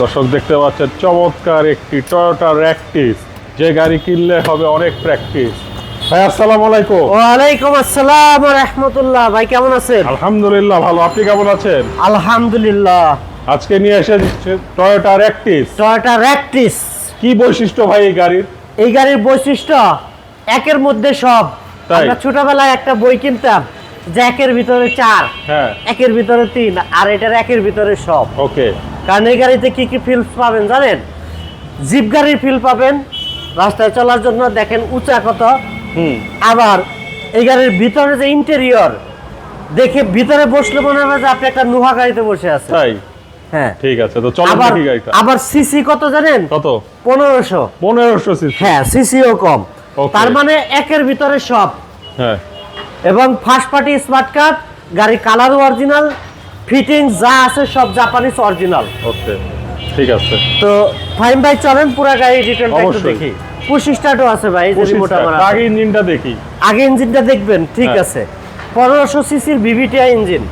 দর্শক দেখতে পাচ্ছেন চমৎকার একটি টয়োটা র্যাকটিস যে গাড়ি কিনলে হবে অনেক প্র্যাকটিস ভাই আসসালামু আলাইকুম। ওয়ালাইকুম আসসালাম রহমতুল্লাহ। ভাই কেমন আছেন? আলহামদুলিল্লাহ ভালো। আপনি কেমন আছেন? আলহামদুলিল্লাহ। আজকে নিয়ে এসেছে টয়োটা র্যাকটিস টয়োটা র্যাকটিস কি বৈশিষ্ট্য ভাই এই গাড়ির? এই গাড়ির বৈশিষ্ট্য একের মধ্যে সব। আমরা ছোটবেলায় একটা বই কিনতাম যে একের ভিতরে চার হ্যাঁ। একের ভিতরে তিন আর এটার একের ভিতরে সব। ওকে কারণ এই গাড়িতে কি কি ফিল্ড পাবেন জানেন? জিপ গাড়ির ফিল পাবেন রাস্তায় চলার জন্য দেখেন উঁচা কত। হুম। আবার এই গাড়ির ভিতরে যে ইন্টেরিয়র দেখে ভিতরে বসলে মনে হবে যে আপনি একটা নুহা গাড়িতে বসে আছেন। তাই? হ্যাঁ। ঠিক আছে তো চলো আবার আবার সিসি কত জানেন? কত? পনেরোশো। পনেরোশো সিসি হ্যাঁ সিসিও কম। তার মানে একের ভিতরে সব। হ্যাঁ। এবং ফার্স্ট পার্টি স্মার্ট কার্ড গাড়ি কালার অরিজিনাল ফিটিং যা আছে সব জাপানিজ অরিজিনাল ওকে ঠিক আছে। তো ফাইন ভাই চলেন পুরো গাড়ি ডিটেলটা একটু দেখি। পুশ স্টার্টও আছে ভাই এই যে remote আমার আগে ইঞ্জিনটা দেখি। আগে ইঞ্জিনটা দেখবেন ঠিক হ্যাঁ। আছে। পনেরোশো সিসির বিভিটিআই ইঞ্জিন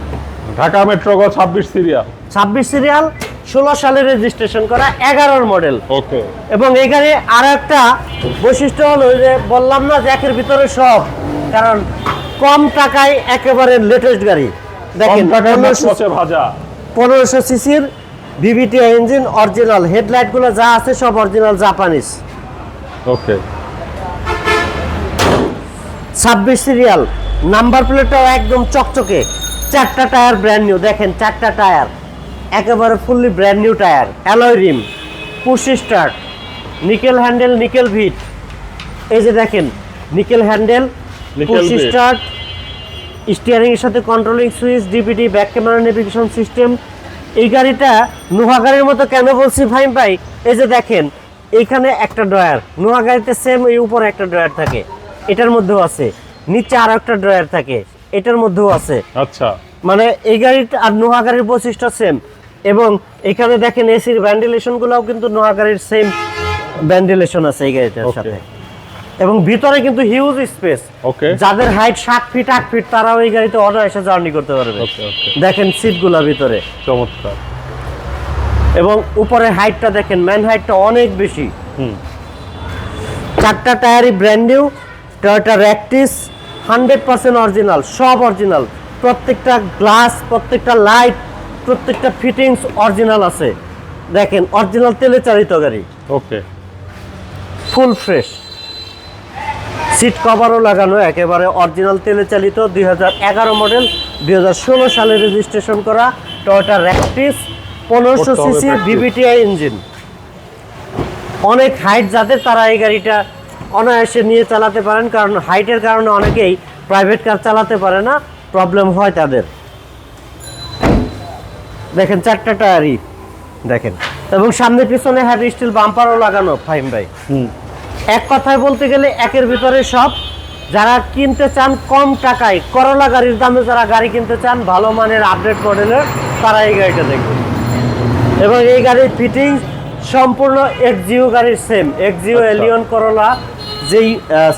ঢাকা মেট্রো গ ছাব্বিশ সিরিয়া ছাব্বিশ সিরিয়াল ষোলো সালে রেজিস্ট্রেশন করা এগারোর মডেল ওকে। এবং এই গাড়ি আর একটা বৈশিষ্ট্য হলো যে বললাম না জ্যাকের ভিতরে সব কারণ কম টাকায় একেবারে লেটেস্ট গাড়ি। দেখেন পনেরোশো ভাজা। পনেরোশো সিসির বিবিটি ইঞ্জিন অরিজিনাল হেডলাইটগুলো যা আছে সব অরিজিনাল জাপানিজ ওকে ছাব্বিশ সিরিয়াল নাম্বার প্লেটটাও একদম চকচকে। চারটা টায়ার ব্র্যান্ড নিউ দেখেন চারটা টায়ার একেবারে fully brand new tyre alloy rim push start nickel handle nickel ভিট এই যে দেখেন nickel handle push start steering এর সাথে controlling switch ডিপিডি back camera navigation system এই গাড়িটা নোহা গাড়ির মতো কেন বলছি ভাই ভাই? এই যে দেখেন এইখানে একটা ড্রয়ার নোহা গাড়িতে সেম এই উপরে একটা ড্রয়ার থাকে। এটার মধ্যেও আছে। নিচে আর একটা ড্রয়ার থাকে। এটার মধ্যেও আছে। আচ্ছা। মানে এই গাড়িটা আর নোহা গাড়ির বৈশিষ্ট্য সেম এবং এখানে দেখেন এসির ভেন্টিলেশন গুলাও কিন্তু নোহা গাড়ির সেম ভেন্টিলেশন আছে এই গাড়িটার সাথে। এবং ভিতরে কিন্তু হিউজ স্পেস ওকে যাদের হাইট ষাট ফিট আট ফিট তারাও ওই গাড়িতে অর্ডার এসে জার্নি করতে পারবে। ওকে ওকে দেখেন সিটগুলা ভিতরে। চমৎকার। এবং উপরে হাইটটা দেখেন ম্যান হাইটটা অনেক বেশি। হুম। চারটা টায়ারই brand new Toyota Ractis hundred percent original সব অরিজিনাল প্রত্যেকটা গ্লাস প্রত্যেকটা লাইট প্রত্যেকটা ফিটিংস অরিজিনাল আছে। দেখেন অরিজিনাল তেলে চালিত গাড়ি। ওকে ফুল ফ্রেশ সিট কভারও লাগানো একেবারে অরিজিনাল তেলে চালিত দু হাজার এগারো মডেল দু হাজার ষোলো সালে রেজিস্ট্রেশন করা টয়টা র্যাকটিস পনেরোশো সিসি। বিবিটিআই ইঞ্জিন অনেক হাইট যাদের তারা এই গাড়িটা অনায়াসে নিয়ে চালাতে পারেন কারণ হাইটের কারণে অনেকেই প্রাইভেট কার চালাতে পারে না প্রবলেম হয় তাদের। দেখেন চারটা টায়ারই দেখেন। এবং সামনে পিছনে হ্যাভি স্টিল বাম্পারও লাগানো ফাইম ভাই। হুম। এক কথায় বলতে গেলে একের ভিতরে সব। যারা কিনতে চান কম টাকায় করলা গাড়ির দামে যারা গাড়ি কিনতে চান ভালো মানের আপডেট মডেলের তারা এই গাড়িটা দেখবেন। এবং এই গাড়ির ফিটিং সম্পূর্ণ এক্সজিও গাড়ির সেম এক্সজিও। এলিয়ন করলা যেই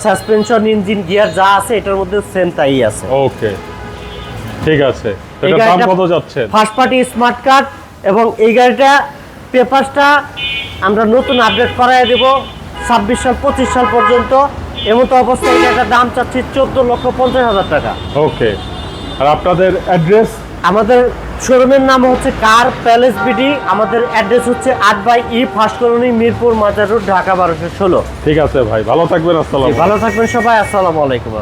সাসপেনশন ইঞ্জিন গিয়ার যা আছে এটার মধ্যে সেম তাই আছে। ওকে। ঠিক আছে। দাম কত যাচ্ছে? ফার্স্ট পার্টি স্মার্ট কার্ড এবং এই গাড়িটা পেপারসটা আমরা নতুন আপডেট করাই দেব। ছাব্বিশ সাল পঁচিশ সাল পর্যন্ত এমন তো অবস্থায় এটা দাম চাচ্ছি চোদ্দ লক্ষ পঞ্চাশ হাজার টাকা। ওকে। আর আপনাদের অ্যাড্রেস? আমাদের শোরুমের নাম হচ্ছে কার প্যালেস বিডি। আমাদের অ্যাড্রেস হচ্ছে আট by E first colony Mirpur Mazar road Dhaka বারোশো ষোলো। ঠিক আছে ভাই ভালো থাকবেন আসসালাম ভালো থাকবেন সবাই আসসালামু আলাইকুম।